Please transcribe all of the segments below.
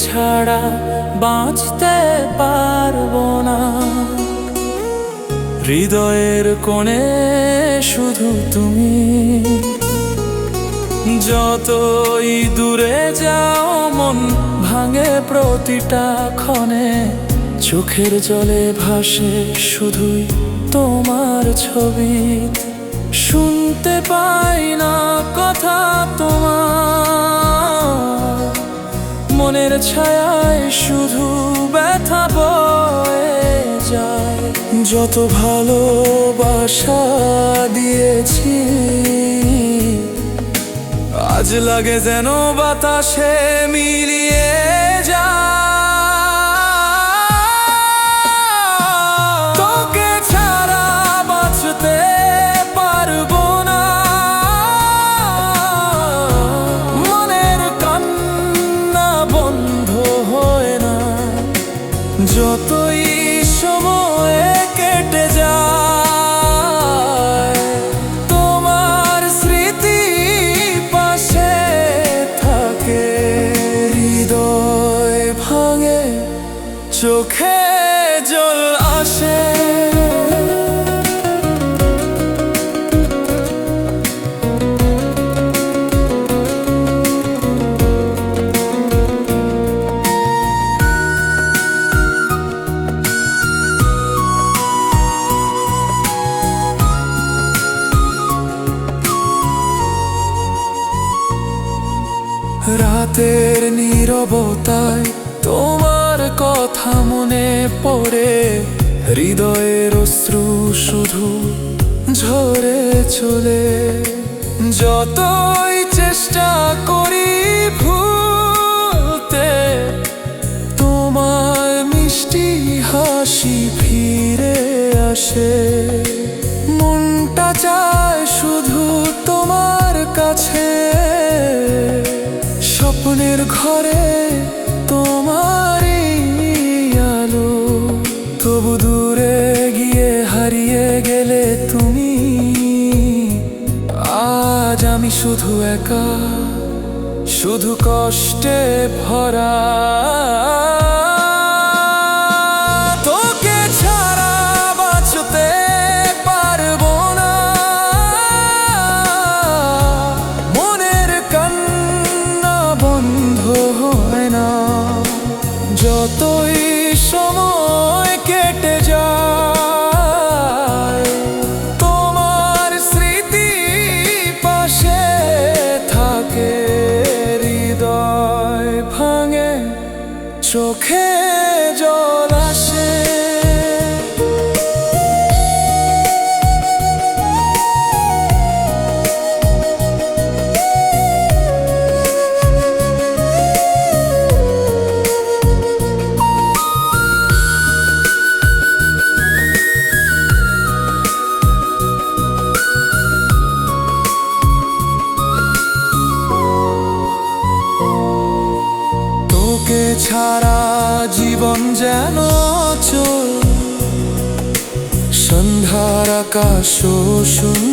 ছাড়া বাঁচতে পারব না। হৃদয়ের কোণে শুধু তুমি। যতই দূরে যাও, মন ভাঙে প্রতিটা ক্ষণে। চোখের জলে ভাসে শুধুই তোমার ছবি। শুনতে পাই না কথা তোমার। মনের ছায়ায় শুধু ব্যথা বয়ে যায়। যত ভালোবাসা দিয়েছি আজ লাগে যেন বাতাসে মিলিয়ে নীরবতায় তোমার কথা মনে পড়ে। হৃদয়ের অশ্রু শুধু ঝরে চলে। যতই চেষ্টা করি ভুলতে, তোমার মিষ্টি হাসি ফিরে আসে। মনটা চায় শুধু তোমার কাছে। তবু দূরে গিয়ে হারিয়ে গেলে তুমি। আজ আমি শুধু একা শুধু কষ্টে ভরা। চোখে 不说。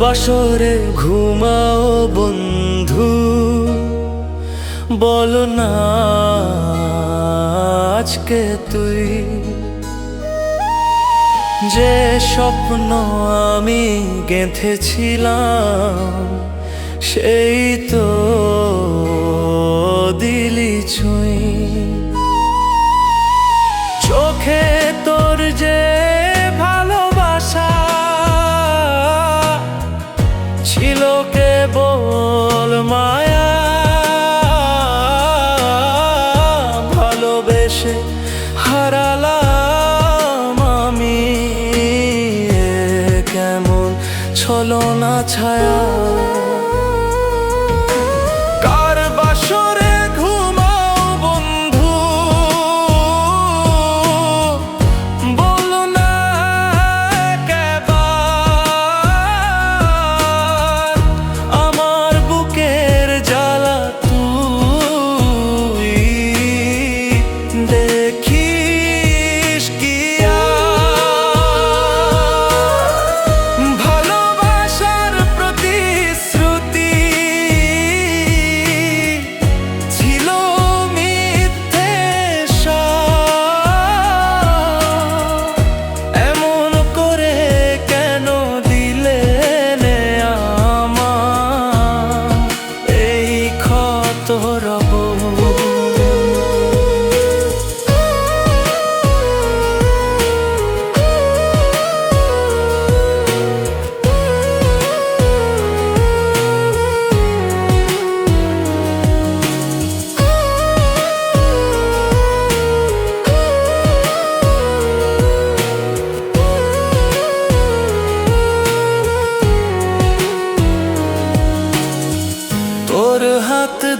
বাসরে ঘুমাও বন্ধু, বলো না আজকে তুই। যে স্বপ্ন আমি গেঁথেছিলাম, সেই তো দিলি ছুঁই। চোখে তোর যে ভালোবেসে হারালাম আমি। কেমন ছলনা ছায়া।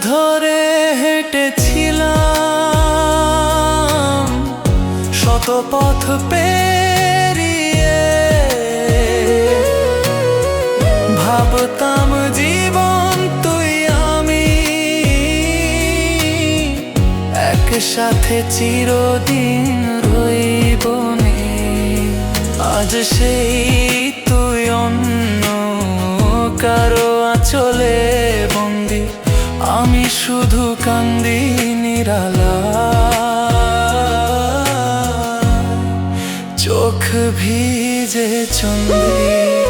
ধরে হেঁটেছিলাম শত পথ পেরিয়ে ভাবতাম জীবন তুই, আমি একসাথে চিরদিন রইব। আজ সেই তুই অন্য কারও আচলে বন্দি আমি শুধু কান্দি নিরালা। চোখ ভিজে চন্দ্রী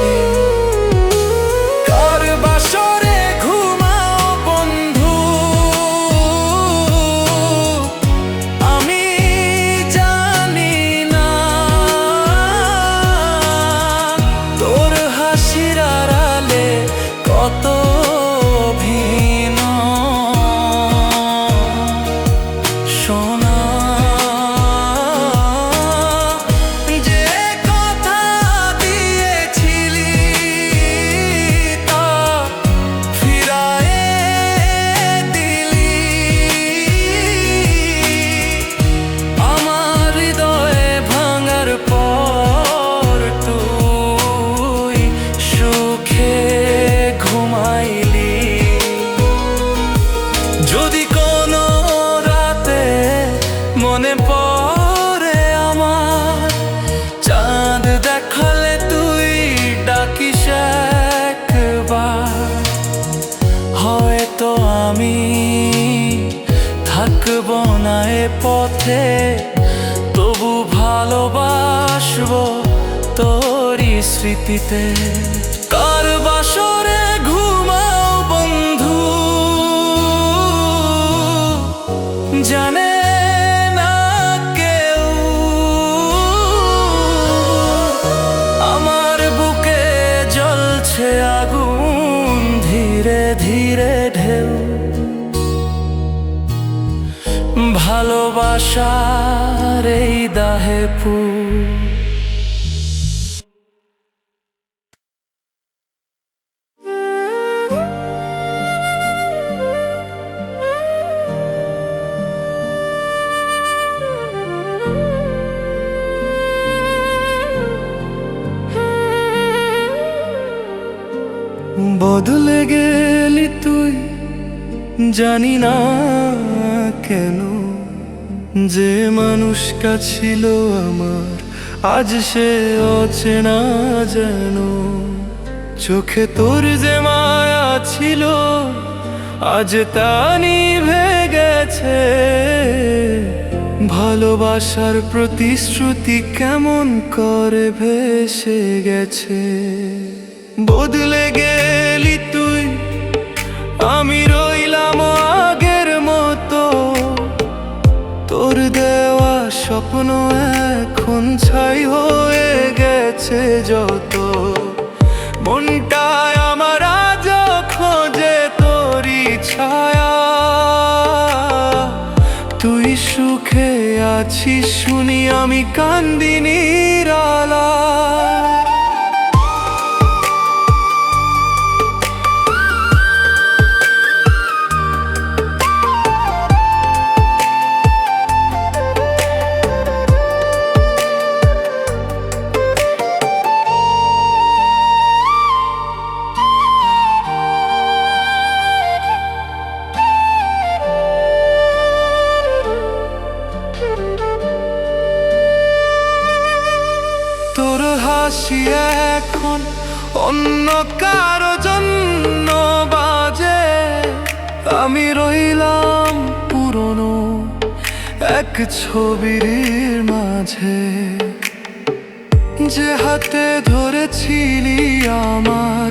পথে তবু ভালোবাসব তোরই স্মৃতিতে। ভালোবাসার এই দাহে পু। বদলে গেলি তুই জানি না কেন। যে মানুষটা ছিল আমার, আজ সে অচেনা যেন। চোখে তোর যে মায়া ছিল, আজ তা নিভে গেছে। ভালোবাসার প্রতিশ্রুতি কেমন করে ভেসে গেছে? বদলে গেলি তুই, আমি রইলাম আগের স্বপ্ন এখন ছাই হয়ে গেছে যত অন্য কারও জন্য বাজে। আমি রইলাম পুরনো এক ছবির মাঝে। যে হাতে ধরেছিলি আমার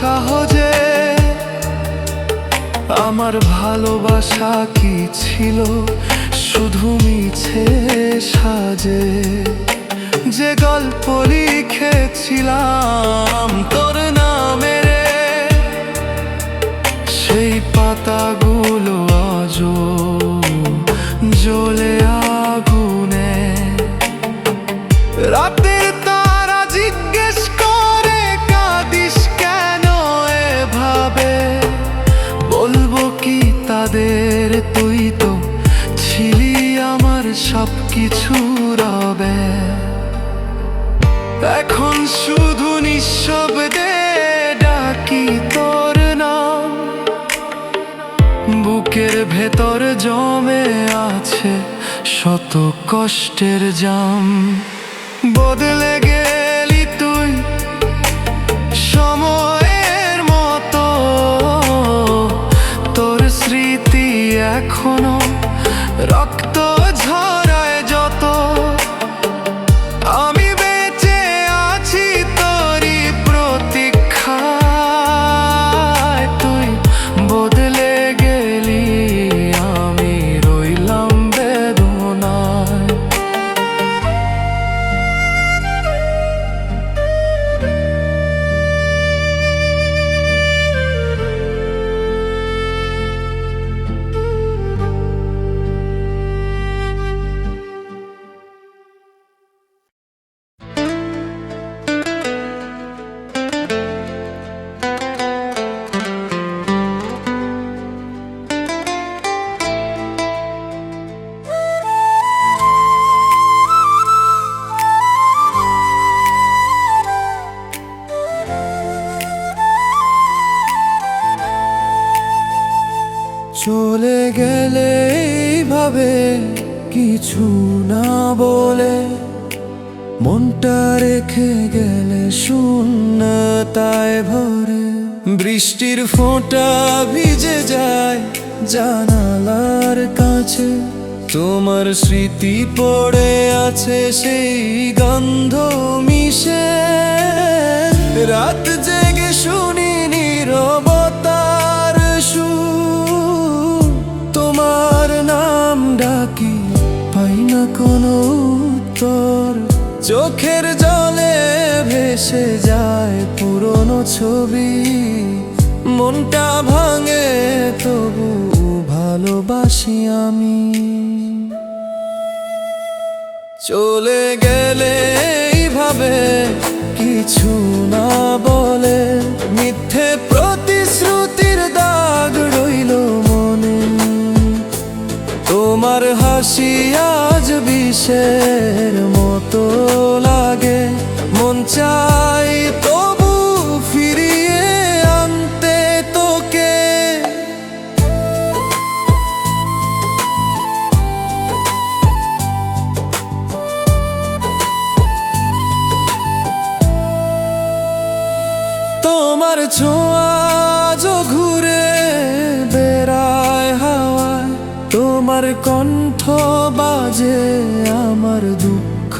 সহজে আমার ভালোবাসা কি ছিল? শুধু মিছে সাজে। যে গল্প লিখেছিলাম তোর নামে সেই পাতাগুলো আজও জ্বলে আগুনে। রাতের সব কিছু রবে এখন শুধু নিঃশব্দে ডাকি তোর নাম। বুকের ভেতর জমে আছে শত কষ্টের জাম। বদলে গেলি চলে গেলে এইভাবে কিছু না বলে। মনটা রেখে গেলে শূন্যতায় ভরে। বৃষ্টির ফোঁটা ভিজে যায় জানালার কাছে। তোমার স্মৃতি পড়ে আছে সেই গন্ধ মিশে। রাত জেগে শুনি ডাকি, পাই না কোনো উত্তর। চোখের জলে ভেসে যায় পুরনো ছবি। মনটা ভাঙে, তবু ভালোবাসি আমি। চলে গেলে এইভাবে কিছু না বলে, মিথ্যে তোমার হাসি আজ বিষের মতো লাগে। মন চাই তবু ফিরিয়ে আনতে তোকে। তোমার ছোঁয়া বাজে আমার দুঃখ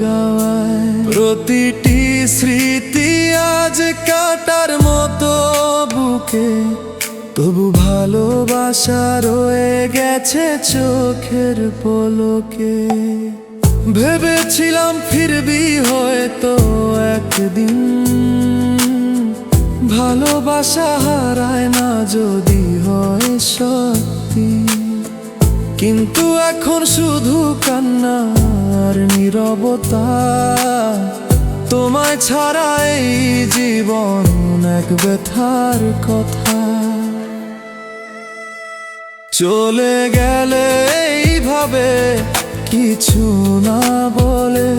গাওয়ায়। প্রতিটি স্মৃতি আজ কাটার মতো বুকে। তবু ভালোবাসা রয়ে গেছে চোখের পলকে। ভেবেছিলাম ফিরবি হয়তো একদিন। ভালোবাসা হারায় না যদি হয় সত্যি। কিন্তু এখন শুধু কান্না আর নীরবতা। তোমায় ছাড়া এই জীবন এক ব্যথার কথা। চলে গেলে এইভাবে কিছু না বলে।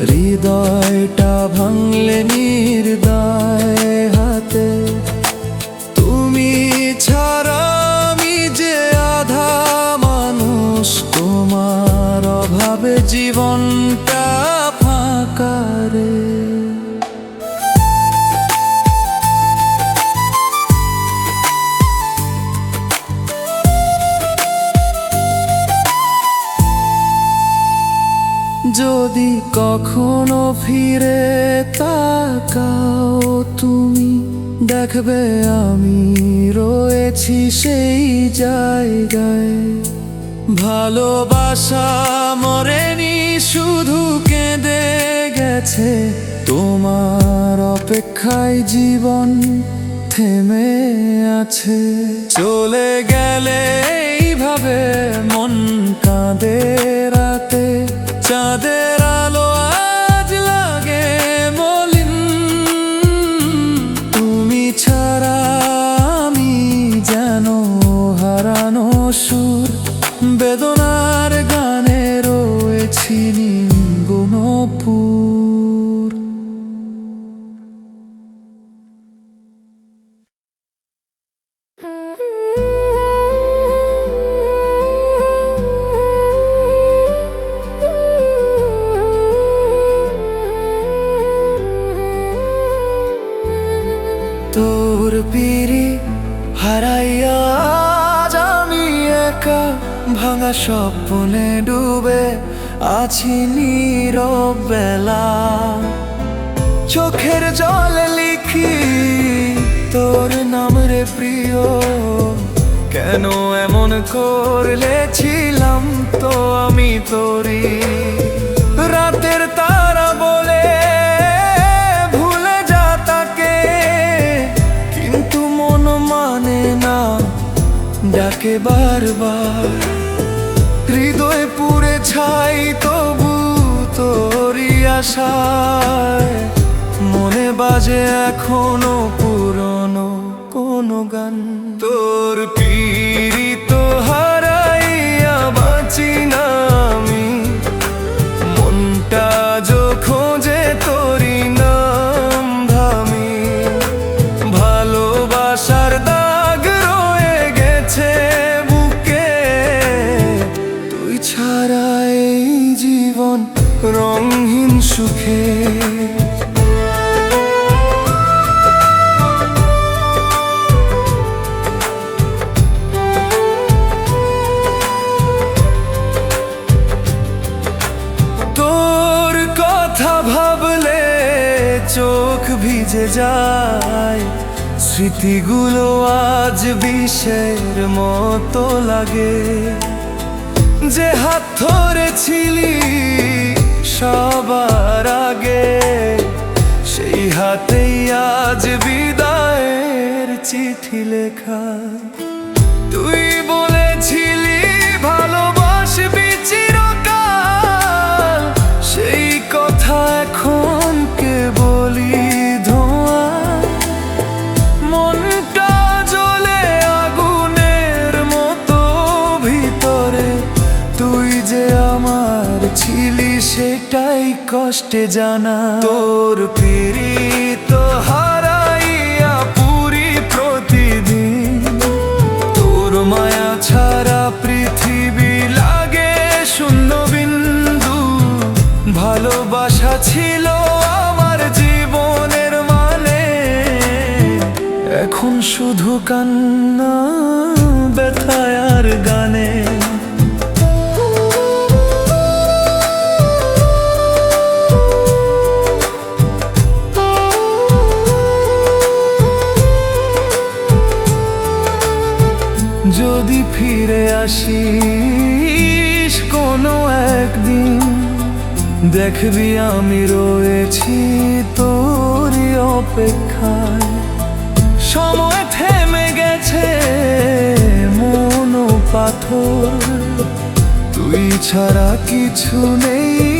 হৃদয়টা ভাঙলে নির্দয় হাতে। যদি কখনো ফিরে তাকাও তুমি দেখবে আমি রয়েছি সেই জায়গায়। ভালোবাসা মরেনি শুধু কেঁদে গেছে তোমার অপেক্ষায় জীবন থেমে আছে। চলে গেলে এইভাবে মন কাঁদে রাতে চাঁদের হারাইয়া আমি একা ভাঙা স্বপ্নে ডুবে আছি নীরব চোখের জল লিখি, তোর নাম রে প্রিয়। কেন এমন করলে ছিলাম তো আমি তোরি রাতের ডাকে বারবার। হৃদয় পুরে ছাই, তবু তোরই আশায়। মনে বাজে এখনও পুরনো কোনো গান। তোর ভিজে যায়। স্মৃতিগুলো আজ বিষের মতো লাগে। যে হাত ধরেছিলি সবার আগে, সেই হাতেই আজ বিদায়ের চিঠি লেখা। তুই বলেছিলি কষ্টে জানা। তোর পীড়িত হারাইয়া পুরি প্রতিদিন। তোর মায়া ছাড়া পৃথিবী লাগে শূন্য বিন্দু। ভালোবাসা ছিল আমার জীবনের মানে। এখন শুধু কান্না। যদি ফিরে আসিস কোনো একদিন, দেখবি আমি রয়েছি তোরই অপেক্ষায়। সময় থেমে গেছে, মন পাথর, তুই ছাড়া কিছু নেই।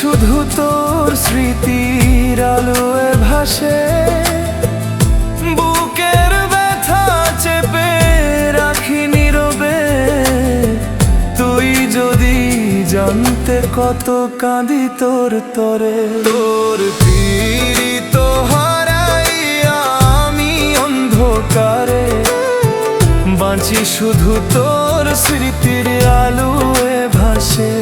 শুধু তোর স্মৃতির আলোয় ভাসে, বুকের ব্যথা চেপে রাখি নীরবে। তুই যদি জানতে কত কাঁদি তোর তরে, তোর পীড়িত হারাই আমি অন্ধকারে। বাঁচি শুধু তোর স্মৃতির আলোয় ভাসে।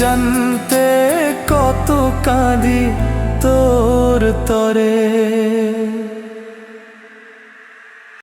জানতে কত কাঁদি তোর তরে।